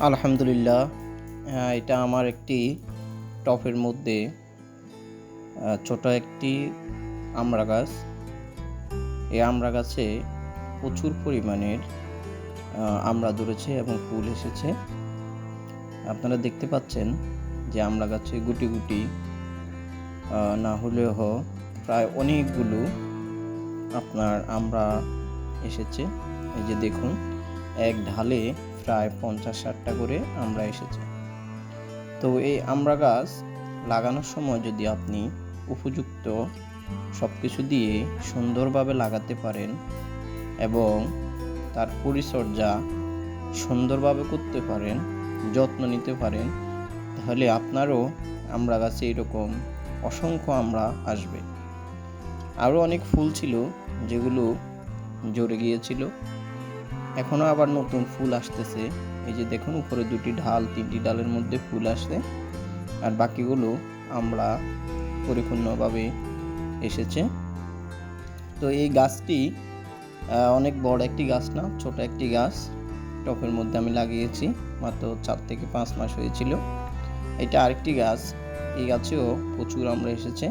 আলহামদুলিল্লাহ এটা আমার একটি টপের মধ্যে ছোট একটি আমড়া গাছ এই আমড়া গাছে প্রচুর পরিমাণের আমড়া ধরেছে এবং ফুল এসেছে। আপনারা দেখতে পাচ্ছেন যে আমড়া গাছে গুটি গুটি না হলেও প্রায় অনেকগুলো আপনার আমড়া এসেছে। এই যে দেখুন, এক ঢালে প্রায় পঞ্চাশ ষাটটা করে আমরা এসেছে। তো এই আমড়া গাছ লাগানোর সময় যদি আপনি উপযুক্ত সব কিছু দিয়ে সুন্দরভাবে লাগাতে পারেন এবং তার পরিচর্যা সুন্দরভাবে করতে পারেন, যত্ন নিতে পারেন, তাহলে আপনারও আমড়া গাছে এরকম অসংখ্য আমড়া আসবে। আরও অনেক ফুল ছিল যেগুলো জড়ে গিয়েছিল। এখনও আবার নতুন ফুল আসতেছে। এই যে দেখুন, উপরে দুটি ঢাল, তিনটি ডালের মধ্যে ফুল আসছে। আর বাকিগুলো আমরা পরিপূর্ণভাবে এসেছে। তো এই গাছটি অনেক বড় একটি গাছ না, ছোট একটি গাছ। টপের মধ্যে আমি লাগিয়েছি, মাত্র চার থেকে পাঁচ মাস হয়েছিল। এটা আরেকটি গাছ, এই গাছেও প্রচুর আমরা এসেছে।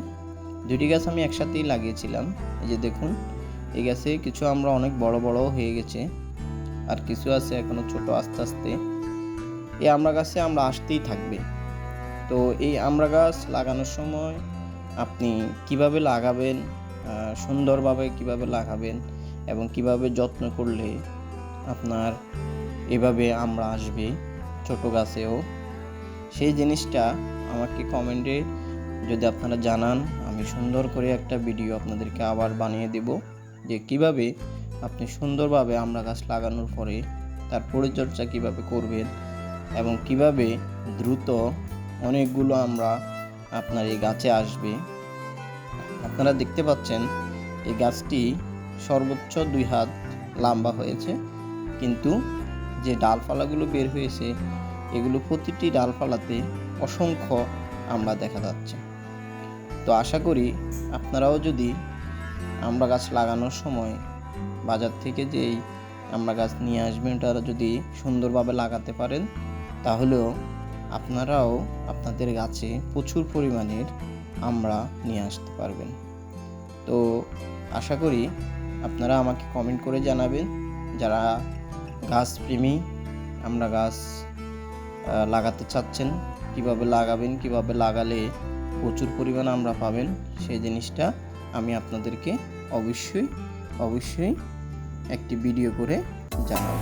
দুটি গাছ আমি একসাথেই লাগিয়েছিলাম। এই যে দেখুন, এই গাছে কিছু আমরা অনেক বড় বড় হয়ে গেছে। আর কিছু আছে এখনও ছোট আস্তে আস্তে। এই আমড়া গাছে আমরা আসতেই থাকবে। তো এই আমড়া গাছ লাগানোর সময় আপনি কীভাবে লাগাবেন সুন্দরভাবে কীভাবে লাগাবেন এবং কীভাবে যত্ন করলে আপনার এভাবে আমরা আসবে ছোট গাছেও? সেই জিনিসটা আমাকে কমেন্টে যদি আপনারা জানান, আমি সুন্দর করে একটা ভিডিও আপনাদেরকে আবার বানিয়ে দেব যে কীভাবে আপনি সুন্দরভাবে আমরা গাছ লাগানোর পরে তার পরিচর্যা কীভাবে করবেন এবং কীভাবে দ্রুত অনেকগুলো আমরা আপনার এই গাছে আসবে। আপনারা দেখতে পাচ্ছেন, এই গাছটি সর্বোচ্চ দুই হাত লম্বা হয়েছে, কিন্তু যে ডালপালাগুলো বের হয়েছে, এগুলো প্রতিটি ডালপালাতে অসংখ্য আমরা দেখা যাচ্ছে। তো আশা করি আপনারাও যদি আমরা গাছ লাগানোর সময় বাজার থেকে যেই আমরা গাছ নিয়ে আসবেন, ওটা যদি সুন্দরভাবে লাগাতে পারেন, তাহলেও আপনারাও আপনাদের গাছে প্রচুর পরিমাণের আমরা নিয়ে আসতে পারবেন। তো আশা করি আপনারা আমাকে কমেন্ট করে জানাবেন, যারা গাছ প্রেমী, আমরা গাছ লাগাতে চাচ্ছেন, কীভাবে লাগাবেন, কীভাবে লাগালে প্রচুর পরিমাণ আমরা পাবেন সেই জিনিসটা আমি আপনাদেরকে অবশ্যই অবশ্যই একটি ভিডিও করে জানাব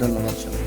ধন্যবাদ সবাই